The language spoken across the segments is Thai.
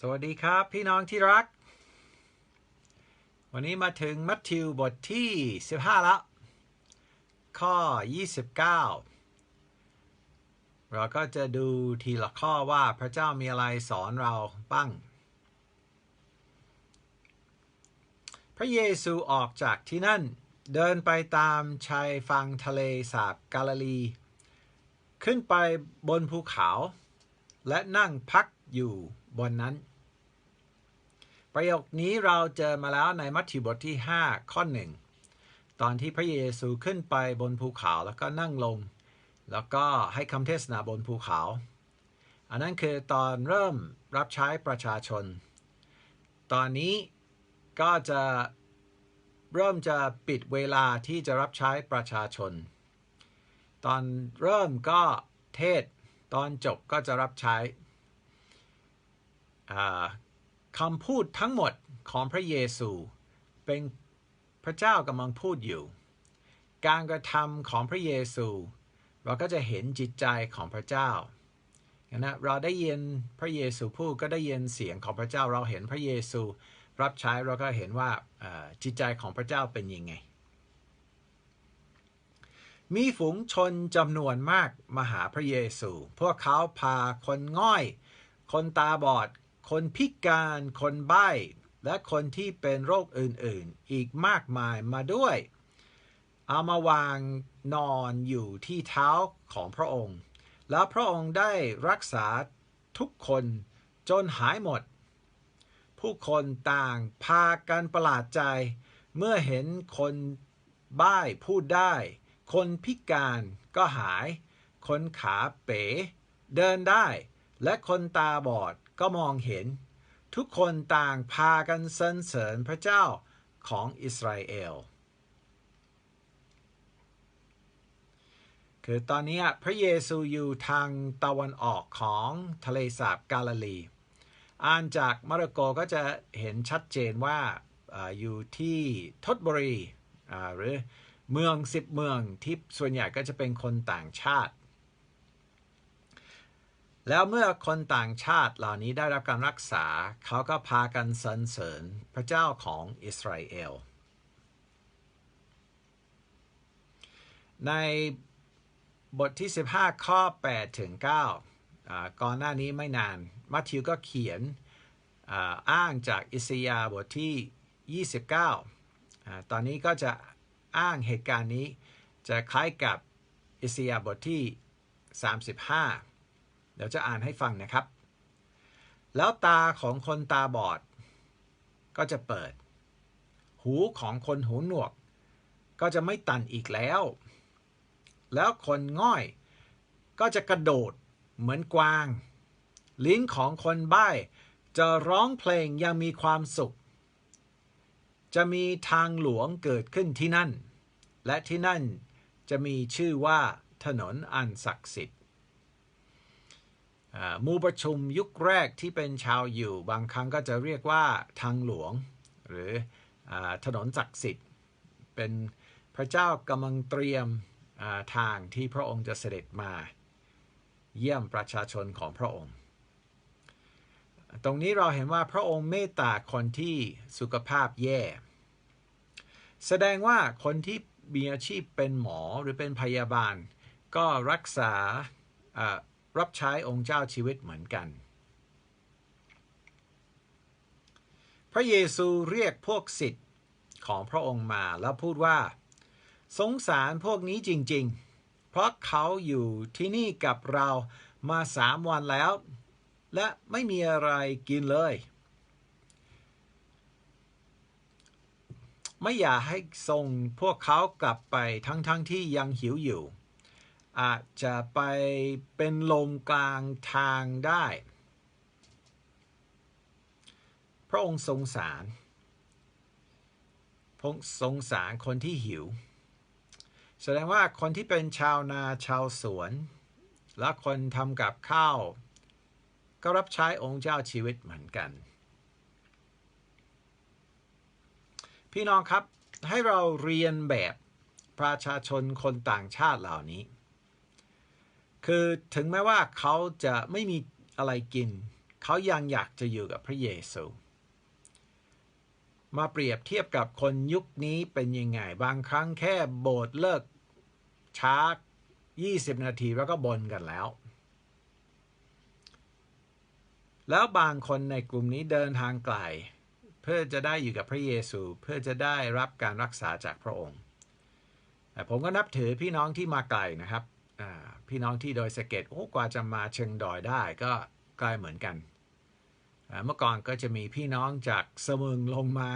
สวัสดีครับพี่น้องที่รัก วันนี้มาถึงมัทธิวบทที่ 15 แล้ว ข้อ 29 เราก็จะดูทีละข้อว่าพระเจ้ามีอะไรสอนเราบ้าง พระเยซูออกจากที่นั่น เดินไปตามชายฝั่งทะเลสาบกาลิลี ขึ้นไปบนภูเขา และนั่งพักอยู่ บนนั้น ประโยคนี้เราเจอมาแล้วในมัทธิวบทที่ 5 ข้อหนึ่งตอนที่พระเยซูขึ้นไปบนภูเขาแล้วก็นั่งลง แล้วก็ให้คำเทศนาบนภูเขา อันนั้นคือตอนเริ่มรับใช้ประชาชน ตอนนี้ก็จะเริ่มจะปิดเวลาที่จะรับใช้ประชาชน ตอนเริ่มก็เทศ ตอนจบก็จะรับใช้ คำพูดทั้งหมดของพระเยซู เป็นพระเจ้ากำลังพูดอยู่ การกระทำของพระเยซู เราก็จะเห็นจิตใจของพระเจ้านะเราได้ยินพระเยซูพูดก็ได้ยินเสียงของพระเจ้าเราเห็นพระเยซู รับใช้เราก็เห็นว่าจิตใจของพระเจ้าเป็นยังไง มีฝูงชนจำนวนมากมาหาพระเยซู พวกเขาพาคนง่อย คนตาบอด คนพิการคนใบ้และคนที่เป็นโรคอื่นๆ อีกมากมายมาด้วย เอามาวางนอนอยู่ที่เท้าของพระองค์ แล้วพระองค์ได้รักษาทุกคนจนหายหมด ผู้คนต่างพากันประหลาดใจ เมื่อเห็นคนบ้ายพูดได้ คนพิการก็หาย คนขาเป๋ เดินได้ และคนตาบอด ก็มองเห็น ทุกคนต่างพากันสรรเสริญพระเจ้าของอิสราเอล คือตอนนี้พระเยซูอยู่ทางตะวันออกของทะเลสาบกาลิลี อ่านจากมาระโกก็จะเห็นชัดเจนว่าออยู่ที่ทศบรีหรือเมืองสิบเมืองที่ส่วนใหญ่ก็จะเป็นคนต่างชาติ แล้วเมื่อคนต่างชาติเหล่านี้ได้รับการรักษา เขาก็พากันสรรเสริญพระเจ้าของอิสราเอล ในบทที่ 15 ข้อ 8 ถึง 9 ก่อนหน้านี้ไม่นาน มัทธิวก็เขียนอ้างจากอิสยาบทที่ 29 ตอนนี้ก็จะอ้างเหตุการณ์นี้จะคล้ายกับอิสยาบทที่ 35 เดี๋ยวจะอ่านให้ฟังนะครับ แล้วตาของคนตาบอด ก็จะเปิด หูของคนหูหนวก ก็จะไม่ตันอีกแล้ว แล้วคนง่อย ก็จะกระโดดเหมือนกวาง ลิ้นของคนใบ้จะร้องเพลงยังมีความสุข จะมีทางหลวงเกิดขึ้นที่นั่น และที่นั่นจะมีชื่อว่าถนนอันศักดิ์สิทธิ์ มูประชุมยุคแรกที่เป็นชาวอยู่ บางครั้งก็จะเรียกว่าทางหลวง หรืออถนนศักดิ์สิทธิ์ เป็นพระเจ้ากำลังเตรียมทางที่พระองค์จะเสด็จมา เยี่ยมประชาชนของพระองค์ ตรงนี้เราเห็นว่าพระองค์เมตตาคนที่สุขภาพแย่ แสดงว่าคนที่มีอาชีพเป็นหมอหรือเป็นพยาบาล ก็รักษา รับใช้องค์เจ้าชีวิตเหมือนกัน พระเยซูเรียกพวกสิทธิ์ของพระองค์มาแล้วพูดว่า สงสารพวกนี้จริง ๆ เพราะเขาอยู่ที่นี่กับเรามาสามวันแล้ว และไม่มีอะไรกินเลย ไม่อยากให้ส่งพวกเขากลับไปทั้งๆทที่ยังหิวอยู่ อาจจะไปเป็นลมกลางทางได้ พระองค์ทรงสารพระองค์ทรงสารคนที่หิว แสดงว่าคนที่เป็นชาวนาชาวสวน และคนทำกับข้าว ก็รับใช้องค์เจ้าชีวิตเหมือนกัน พี่น้องครับให้เราเรียนแบบประชาชนคนต่างชาติเหล่านี้ คือถึงแม้ว่าเขาจะไม่มีอะไรกิน เขายังอยากจะอยู่กับพระเยซู มาเปรียบเทียบกับคนยุคนี้เป็นยังไง บางครั้งแค่โบสถ์เลิกช้า 20 นาทีแล้วก็บนกันแล้ว แล้วบางคนในกลุ่มนี้เดินทางไกล เพื่อจะได้อยู่กับพระเยซู เพื่อจะได้รับการรักษาจากพระองค์ ผมก็นับถือพี่น้องที่มาไกลนะครับ พี่น้องที่โดยสเก็ตโอ้กว่าจะมาเชิงดอยได้ก็ใกล้เหมือนกัน เมื่อก่อนก็จะมีพี่น้องจากสมึงลงมา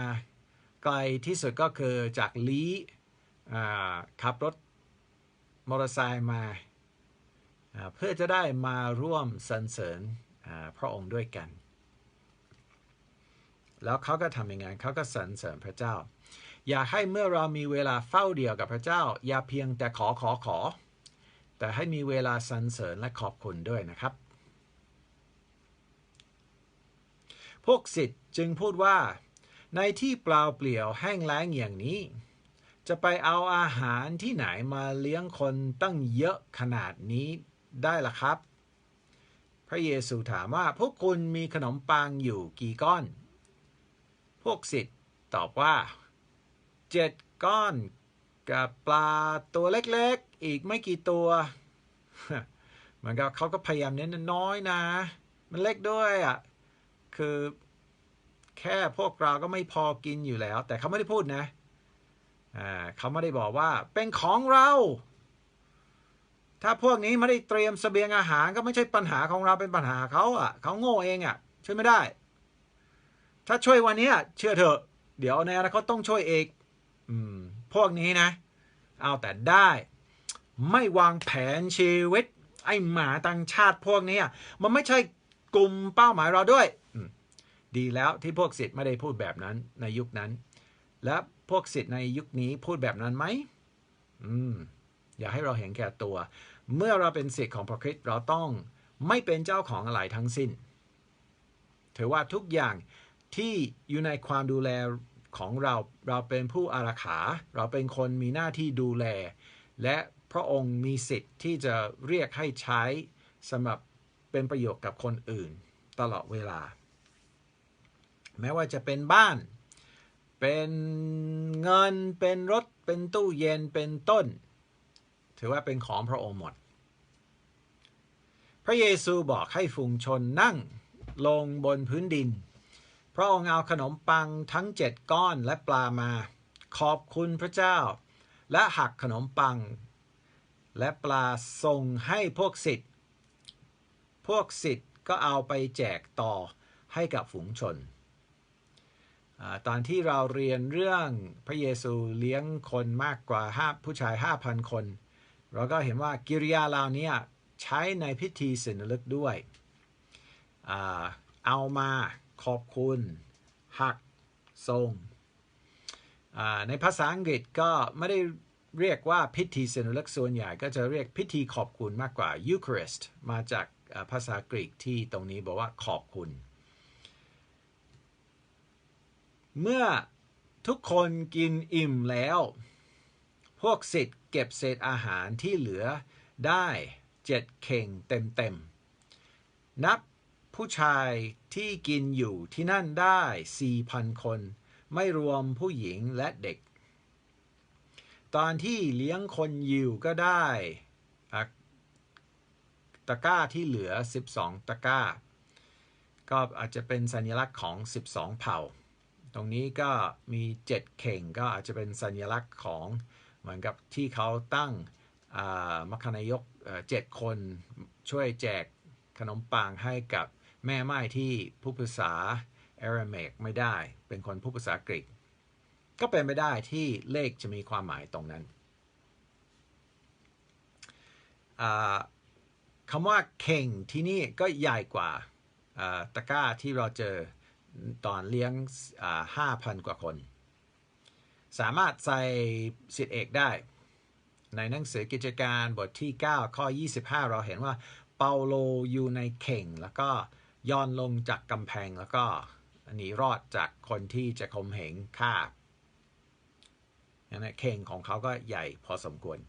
ไกลที่สุดก็คือจากลีขับรถมอเตอร์ไซค์มา เพื่อจะได้มาร่วมสรรเสริญพระองค์ด้วยกัน แล้วเขาก็ทำยังไงเขาก็สรรเสริญพระเจ้า อยากให้เมื่อเรามีเวลาเฝ้าเดียวกับพระเจ้า อย่าเพียงแต่ขอขอขอ แต่ให้มีเวลาสรรเสริญและขอบคุณด้วยนะครับ พวกสิทธิ์จึงพูดว่า ในที่เปล่าเปลี่ยวแห้งแล้งอย่างนี้ จะไปเอาอาหารที่ไหนมาเลี้ยงคนตั้งเยอะขนาดนี้ได้ล่ะครับ พระเยซูถามว่าพวกคุณมีขนมปังอยู่กี่ก้อน พวกสิทธิ์ตอบว่าเจ็ดก้อนกับปลาตัวเล็กๆ อีกไม่กี่ตัวเหมือนกับเขาก็พยายามเน้นน้อยนะ มันเล็กด้วยอะคือแค่พวกเราก็ไม่พอกินอยู่แล้ว แต่เขาไม่ได้พูดนะอ่าเขาไม่ได้บอกว่าเป็นของเรา ถ้าพวกนี้ไม่ได้เตรียมสเสบียงอาหารก็ไม่ใช่ปัญหาของเราเป็นปัญหาเขาอะเขาโง่เองอะช่วยไม่ได้ ถ้าช่วยวันนี้เชื่อเถอะ เดี๋ยวในอนาคตต้องช่วยเองอืมพวกนี้นะ เอาแต่ได้ ไม่วางแผนชีวิต ไอ้หมาต่างชาติพวกนี้มันไม่ใช่กลุ่มเป้าหมายเราด้วย ดีแล้วที่พวกสิทธิ์ไม่ได้พูดแบบนั้นในยุคนั้น และพวกสิทธิ์ในยุคนี้พูดแบบนั้นไหมอืมอย่าให้เราเห็นแก่ตัว เมื่อเราเป็นศิษย์ของพระคริสต์เราต้องไม่เป็นเจ้าของอะไรทั้งสิ้น ถือว่าทุกอย่างที่อยู่ในความดูแลของเรา เราเป็นผู้อารักขา เราเป็นคนมีหน้าที่ดูแล และ พระองค์มีสิทธิ์ที่จะเรียกให้ใช้สำหรับเป็นประโยชน์กับคนอื่นตลอดเวลา แม้ว่าจะเป็นบ้าน เป็นเงิน เป็นรถ เป็นตู้เย็น เป็นต้น ถือว่าเป็นของพระองค์หมด พระเยซูบอกให้ฝูงชนนั่งลงบนพื้นดิน พระองค์เอาขนมปังทั้งเจ็ดก้อนและปลามา ขอบคุณพระเจ้า และหักขนมปัง และปลาส่งให้พวกสิทธิ์ พวกสิทธิ์ก็เอาไปแจกต่อให้กับฝูงชนอตอนที่เราเรียนเรื่องพระเยซูเลี้ยงคนมากกว่าผู้ชาย 5,000 คน เราก็เห็นว่ากิริยาเหล่านี้ใช้ในพิธีสินลึกด้วย เอามาขอบคุณ หักทรงในภาษาอังกฤษก็ไม่ได้ เรียกว่าพิธีสินลึกส่วนใหญ่ก็จะเรียกพิธีขอบคุณมากกว่า Eucharist มาจากภาษากรีกที่ตรงนี้บอกว่าขอบคุณ เมื่อทุกคนกินอิ่มแล้ว พวกสิทธ์เก็บเศษอาหารที่เหลือได้เจ็ดเข่งเต็มๆ นับผู้ชายที่กินอยู่ที่นั่นได้สี่พันคน ไม่รวมผู้หญิงและเด็ก ตอนที่เลี้ยงคนยู่ก็ได้ตะก้าที่เหลือ 12 ตะก้า ก็อาจจะเป็นสัญลักษณ์ของ 12 เผ่า ตรงนี้ก็มี 7 เข่งก็อาจจะเป็นสัญลักษณ์ของเหมือนกับที่เขาตั้งมัคคณายกเจ็ดคนช่วยแจกขนมปังให้กับแม่ไม้ที่ผู้ภาษาอรามกไม่ได้ เป็นคนผู้ภาษากรีก ก็เป็นไปได้ที่เลขจะมีความหมายตรงนั้นคำว่าเข่งที่นี่ก็ใหญ่กว่าตะก้าที่เราเจอตอนเลี้ยงห้าพันกว่าคน สามารถใส่สิทธิเอกได้ ในหนังสือกิจการบทที่ 9 ข้อ 25 เราเห็นว่าเปาโลอยู่ในเข่ง แล้วก็ย้อนลงจากกำแพงแล้วก็หนีรอดจากคนที่จะคมเหงฆ่า นะเข่งของเขาก็ใหญ่พอสมควร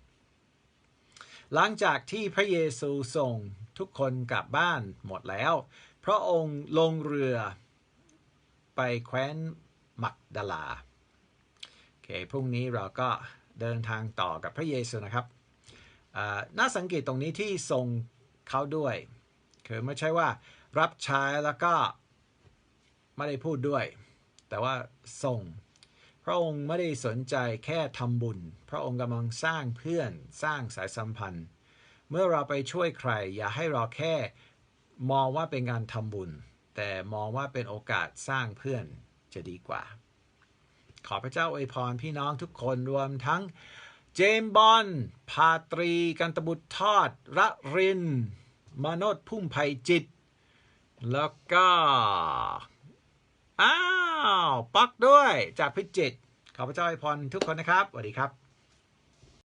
หลังจากที่พระเยซูส่งทุกคนกลับบ้านหมดแล้ว พระองค์ลงเรือไปแคว้นมักดาลาโอเคพรุ่งนี้เราก็เดินทางต่อกับพระเยซูนะครับน่าสังเกตตรงนี้ที่ทรงเขาด้วย คือไม่ใช่ว่ารับใช้แล้วก็ไม่ได้พูดด้วย แต่ว่าทรง พระองค์ไม่ได้สนใจแค่ทำบุญ พระองค์กำลังสร้างเพื่อนสร้างสายสัมพันธ์ เมื่อเราไปช่วยใคร อย่าให้เราแค่มองว่าเป็นการทำบุญ แต่มองว่าเป็นโอกาสสร้างเพื่อนจะดีกว่า ขอพระเจ้าอวยพรพี่น้องทุกคนรวมทั้งเจมบอลพาตรี กันตบุตรทอดระรินมโนดพุ่มไผ่จิต แล้วก็ อ้าวปักด้วยจากพิจิตรขอพระเจ้าอวยพรทุกคนนะครับสวัสดีครับ